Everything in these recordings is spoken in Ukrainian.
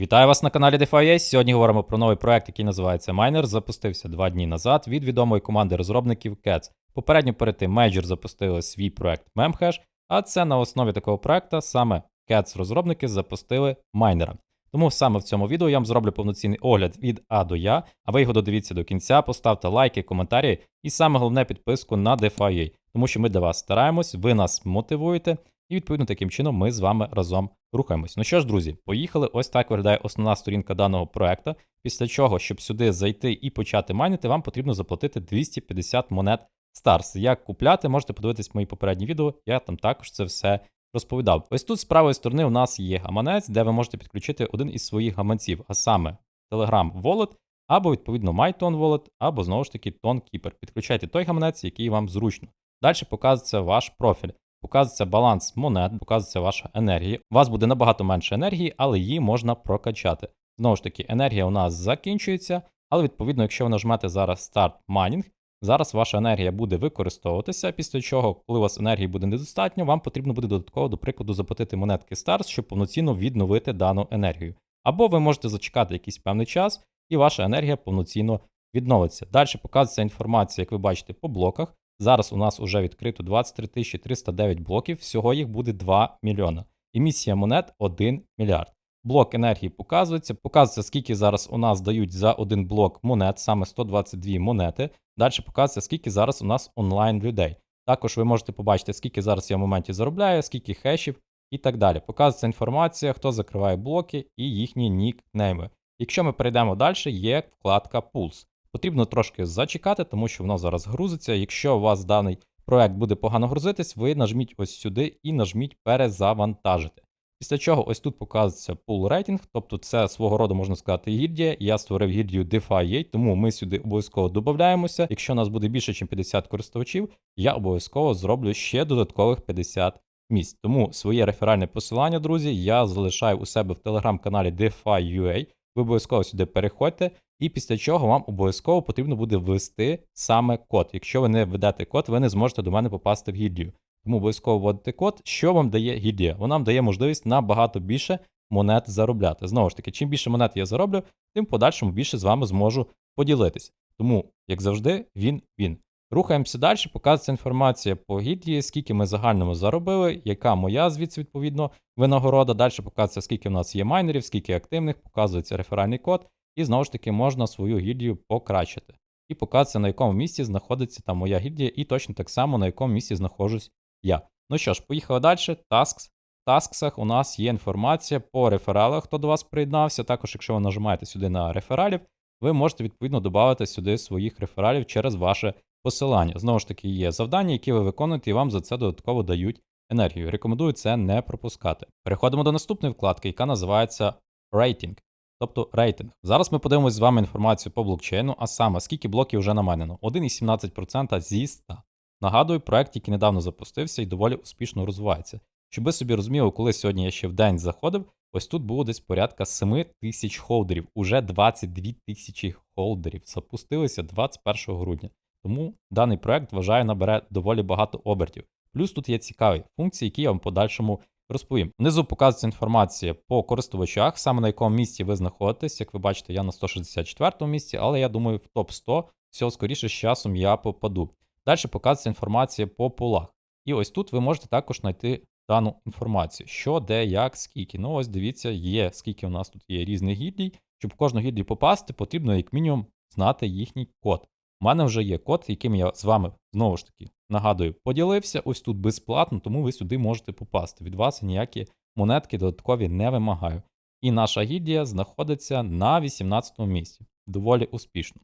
Вітаю вас на каналі DeFi Сьогодні говоримо про новий проект, який називається Miner. Запустився два дні назад від відомої команди розробників Cats. Попередньо перед тим Major запустили свій проект Memhash, а це на основі такого проекту саме Cats розробники запустили майнера. Тому саме в цьому відео я вам зроблю повноцінний огляд від А до Я, а ви його додивіться до кінця, поставте лайки, коментарі і саме головне підписку на DeFi, тому що ми для вас стараємось, ви нас мотивуєте, і відповідно таким чином ми з вами разом рухаємось. Ну що ж, друзі, поїхали. Ось так виглядає основна сторінка даного проекту. Після чого, щоб сюди зайти і почати майнити, вам потрібно заплатити 250 монет Stars. Як купляти, можете подивитись мої попередні відео, я там також це все розповідав. Ось тут з правої сторони у нас є гаманець, де ви можете підключити один із своїх гаманців, а саме Telegram Wallet, або відповідно MyTone Wallet, або знову ж таки ToneKeeper. Підключайте той гаманець, який вам зручно. Далі показується ваш профіль. Показується баланс монет, показується ваша енергія. У вас буде набагато менше енергії, але її можна прокачати. Знову ж таки, енергія у нас закінчується, але відповідно, якщо ви нажмете зараз Start Mining, зараз ваша енергія буде використовуватися, після чого, коли у вас енергії буде недостатньо, вам потрібно буде додатково, до прикладу, заплатити монетки Stars, щоб повноцінно відновити дану енергію. Або ви можете зачекати якийсь певний час, і ваша енергія повноцінно відновиться. Далі показується інформація, як ви бачите, по блоках. Зараз у нас вже відкрито 23 309 блоків, всього їх буде 2 мільйона. Емісія монет 1 мільярд. Блок енергії показується. Показується, скільки зараз у нас дають за один блок монет, саме 122 монети. Далі показується, скільки зараз у нас онлайн людей. Також ви можете побачити, скільки зараз я в моменті заробляю, скільки хешів і так далі. Показується інформація, хто закриває блоки і їхні нікнейми. Якщо ми перейдемо далі, є вкладка Pulse. Потрібно трошки зачекати, тому що воно зараз грузиться. Якщо у вас даний проект буде погано грузитись, ви нажміть ось сюди і нажміть перезавантажити. Після чого ось тут показується пул рейтинг, тобто це свого роду можна сказати гільдія. Я створив гільдію DeFi, тому ми сюди обов'язково додаємося. Якщо у нас буде більше, ніж 50 користувачів, я обов'язково зроблю ще додаткових 50 місць. Тому своє реферальне посилання, друзі, я залишаю у себе в телеграм-каналі DeFi.ua. Ви обов'язково сюди переходьте, і після чого вам обов'язково потрібно буде ввести саме код. Якщо ви не введете код, ви не зможете до мене попасти в гільдію. Тому обов'язково вводите код, що вам дає гільдія. Вона вам дає можливість набагато більше монет заробляти. Знову ж таки, чим більше монет я зароблю, тим подальшому більше з вами зможу поділитись. Тому, як завжди, він він. Рухаємося далі, показується інформація по гільдії, скільки ми загальному заробили, яка моя звідси, відповідно, винагорода. Далі показується, скільки в нас є майнерів, скільки активних, показується реферальний код, і знову ж таки можна свою гільдію покращити. І показується, на якому місці знаходиться там моя гільдія, і точно так само на якому місці знаходжусь я. Ну що ж, поїхали далі. Tasks. В тасксах у нас є інформація по рефералах, хто до вас приєднався. Також, якщо ви нажимаєте сюди на рефералів, ви можете відповідно додати сюди своїх рефералів через ваше посилання. Знову ж таки, є завдання, які ви виконуєте, і вам за це додатково дають енергію. Рекомендую це не пропускати. Переходимо до наступної вкладки, яка називається Rating. Тобто рейтинг. Зараз ми подивимося з вами інформацію по блокчейну, а саме скільки блоків вже намайнено. 1,17% зі 100. Нагадую, проект, який недавно запустився і доволі успішно розвивається. Щоб ви собі розуміли, коли сьогодні я ще в день заходив, ось тут було десь порядка 7 тисяч холдерів, уже 22 тисячі холдерів запустилися 21 грудня. Тому даний проект вважаю набере доволі багато обертів. Плюс тут є цікаві функції, які я вам подальшому розповім. Внизу показується інформація по користувачах, саме на якому місці ви знаходитесь. Як ви бачите, я на 164 місці, але я думаю, в топ 100 всього скоріше з часом я попаду. Далі показується інформація по пулах. І ось тут ви можете також знайти дану інформацію, що, де, як, скільки. Ну, ось дивіться, є, скільки у нас тут є різних гільдій. Щоб в кожну гільдію попасти, потрібно, як мінімум, знати їхній код. У мене вже є код, яким я з вами знову ж таки нагадую, поділився. Ось тут безплатно, тому ви сюди можете попасти. Від вас ніякі монетки додаткові не вимагаю. І наша гільдія знаходиться на 18 місці. Доволі успішно.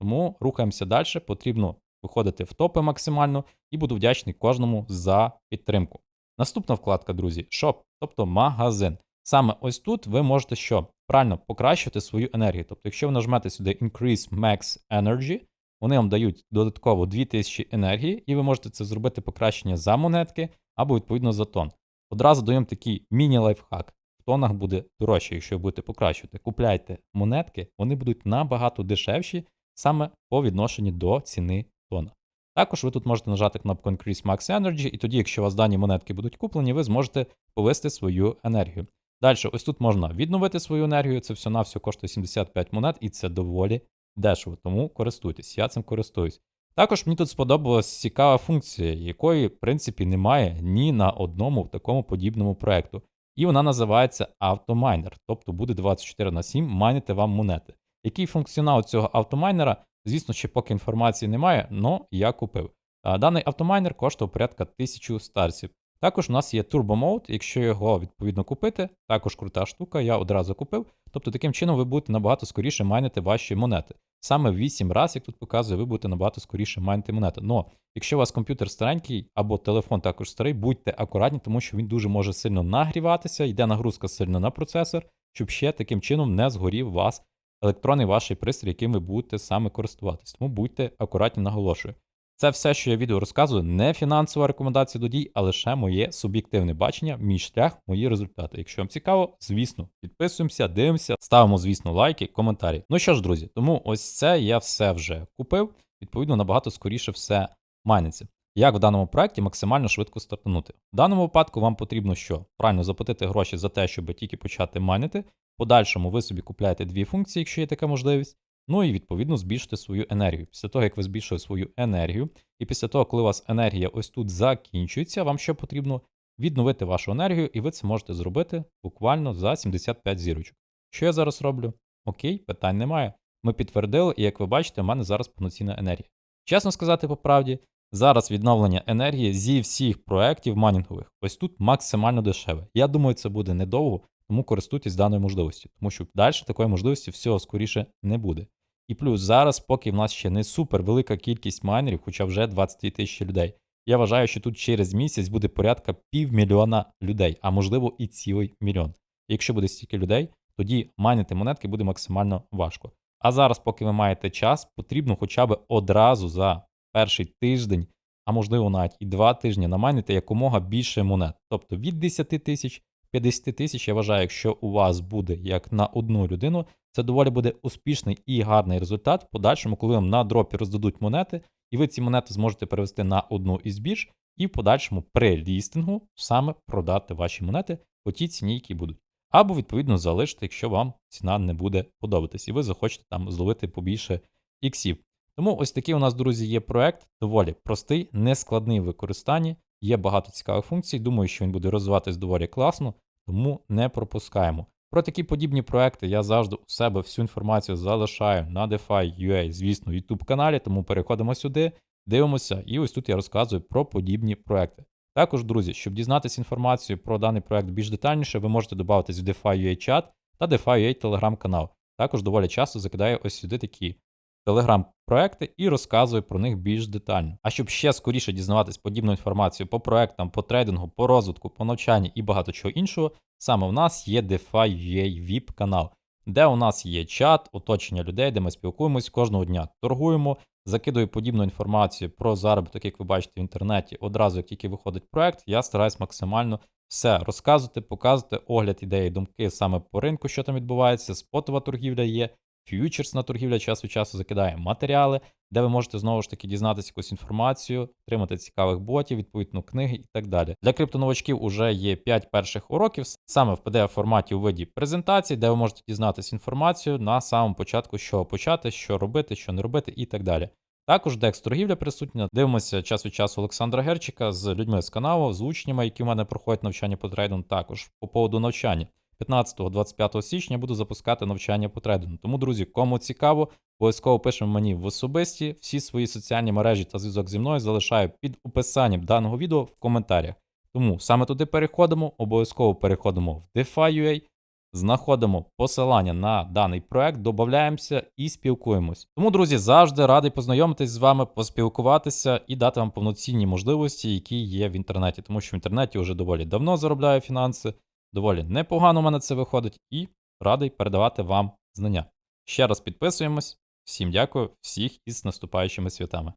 Тому рухаємося далі. Потрібно виходити в топи максимально і буду вдячний кожному за підтримку. Наступна вкладка, друзі, шоп, тобто магазин. Саме ось тут ви можете що? Правильно покращити свою енергію. Тобто, якщо ви нажмете сюди Increase Max Energy, вони вам дають додатково 2000 енергії, і ви можете це зробити покращення за монетки або відповідно за тон. Одразу даємо такий міні-лайфхак. В тонах буде дорожче, якщо ви будете покращувати. Купляйте монетки, вони будуть набагато дешевші саме по відношенню до ціни тона. Також ви тут можете нажати кнопку Increase Max Energy, і тоді, якщо у вас дані монетки будуть куплені, ви зможете повести свою енергію. Далі, ось тут можна відновити свою енергію, це все на все коштує 75 монет, і це доволі дешево. Тому користуйтесь, я цим користуюсь. Також мені тут сподобалась цікава функція, якої, в принципі, немає ні на одному такому подібному проекту. І вона називається автомайнер, тобто буде 24 на 7 майнити вам монети. Який функціонал цього автомайнера? Звісно, ще поки інформації немає, але я купив. Даний автомайнер коштував порядка 1000 старсів. Також у нас є Turbo Mode, якщо його відповідно купити, також крута штука, я одразу купив. Тобто таким чином ви будете набагато скоріше майнити ваші монети. Саме 8 разів, як тут показує, ви будете набагато скоріше майнити монети. Но якщо у вас комп'ютер старенький або телефон також старий, будьте акуратні, тому що він дуже може сильно нагріватися, йде нагрузка сильно на процесор, щоб ще таким чином не згорів вас електронний ваш пристрій, яким ви будете саме користуватись. Тому будьте акуратні, наголошую. Це все, що я відео розказую, не фінансова рекомендація до дій, а лише моє суб'єктивне бачення, мій шлях, мої результати. Якщо вам цікаво, звісно, підписуємося, дивимося, ставимо, звісно, лайки, коментарі. Ну що ж, друзі, тому ось це я все вже купив. Відповідно, набагато скоріше все майниться. Як в даному проєкті максимально швидко стартанути? В даному випадку вам потрібно що? Правильно заплатити гроші за те, щоб тільки почати майнити. В подальшому ви собі купляєте дві функції, якщо є така можливість. Ну і відповідно збільшити свою енергію. Після того, як ви збільшили свою енергію, і після того, коли у вас енергія ось тут закінчується, вам що потрібно відновити вашу енергію, і ви це можете зробити буквально за 75 зірочок. Що я зараз роблю? Окей, питань немає. Ми підтвердили, і як ви бачите, у мене зараз повноцінна енергія. Чесно сказати по правді, зараз відновлення енергії зі всіх проєктів майнінгових ось тут максимально дешеве. Я думаю, це буде недовго, тому користуйтесь даною можливістю, тому що далі такої можливості всього скоріше не буде. І плюс зараз, поки в нас ще не супер велика кількість майнерів, хоча вже 22 тисячі людей. Я вважаю, що тут через місяць буде порядка півмільйона людей, а можливо і цілий мільйон. Якщо буде стільки людей, тоді майнити монетки буде максимально важко. А зараз, поки ви маєте час, потрібно хоча б одразу за перший тиждень, а можливо навіть і два тижні намайнити якомога більше монет. Тобто від 10 тисяч 50 тисяч, я вважаю, якщо у вас буде як на одну людину, це доволі буде успішний і гарний результат в подальшому, коли вам на дропі роздадуть монети, і ви ці монети зможете перевести на одну із бірж, і в подальшому при лістингу саме продати ваші монети по тій ціні, які будуть. Або, відповідно, залишити, якщо вам ціна не буде подобатись, і ви захочете там зловити побільше іксів. Тому ось такий у нас, друзі, є проект, доволі простий, нескладний в використанні, є багато цікавих функцій. Думаю, що він буде розвиватись доволі класно, тому не пропускаємо. Про такі подібні проекти я завжди у себе всю інформацію залишаю на DeFi.ua, звісно, в YouTube каналі, тому переходимо сюди, дивимося, і ось тут я розказую про подібні проекти. Також, друзі, щоб дізнатися інформацію про даний проект більш детальніше, ви можете додатись в DeFi.ua чат та DeFi.ua телеграм-канал. Також доволі часто закидаю ось сюди такі телеграм-проекти і розказую про них більш детально. А щоб ще скоріше дізнаватись подібну інформацію по проектам, по трейдингу, по розвитку, по навчанні і багато чого іншого, саме в нас є DeFi.ua VIP канал, де у нас є чат, оточення людей, де ми спілкуємось кожного дня, торгуємо, закидую подібну інформацію про заробіток, як ви бачите в інтернеті. Одразу, як тільки виходить проект, я стараюсь максимально все розказувати, показувати огляд ідеї, думки саме по ринку, що там відбувається. Спотова торгівля є, ф'ючерсна торгівля час від часу закидає матеріали, де ви можете знову ж таки дізнатися якусь інформацію, отримати цікавих ботів, відповідно книги і так далі. Для криптоновачків уже є 5 перших уроків саме в pdf форматі у виді презентацій, де ви можете дізнатися інформацію на самому початку, що почати, що робити, що не робити, і так далі. Також Декс торгівля присутня. Дивимося час від часу Олександра Герчика з людьми з каналу, з учнями, які в мене проходять навчання по трейдингу. Також по поводу навчання. 15-25 січня буду запускати навчання по трейдингу. Тому, друзі, кому цікаво, обов'язково пишемо мені в особисті. Всі свої соціальні мережі та зв'язок зі мною залишаю під описанням даного відео в коментарях. Тому саме туди переходимо, обов'язково переходимо в DeFi.ua, знаходимо посилання на даний проект, додаємося і спілкуємось. Тому, друзі, завжди радий познайомитись з вами, поспілкуватися і дати вам повноцінні можливості, які є в інтернеті, тому що в інтернеті вже доволі давно заробляю фінанси. Доволі непогано у мене це виходить, і радий передавати вам знання. Ще раз підписуємось. Всім дякую, всіх із наступаючими святами.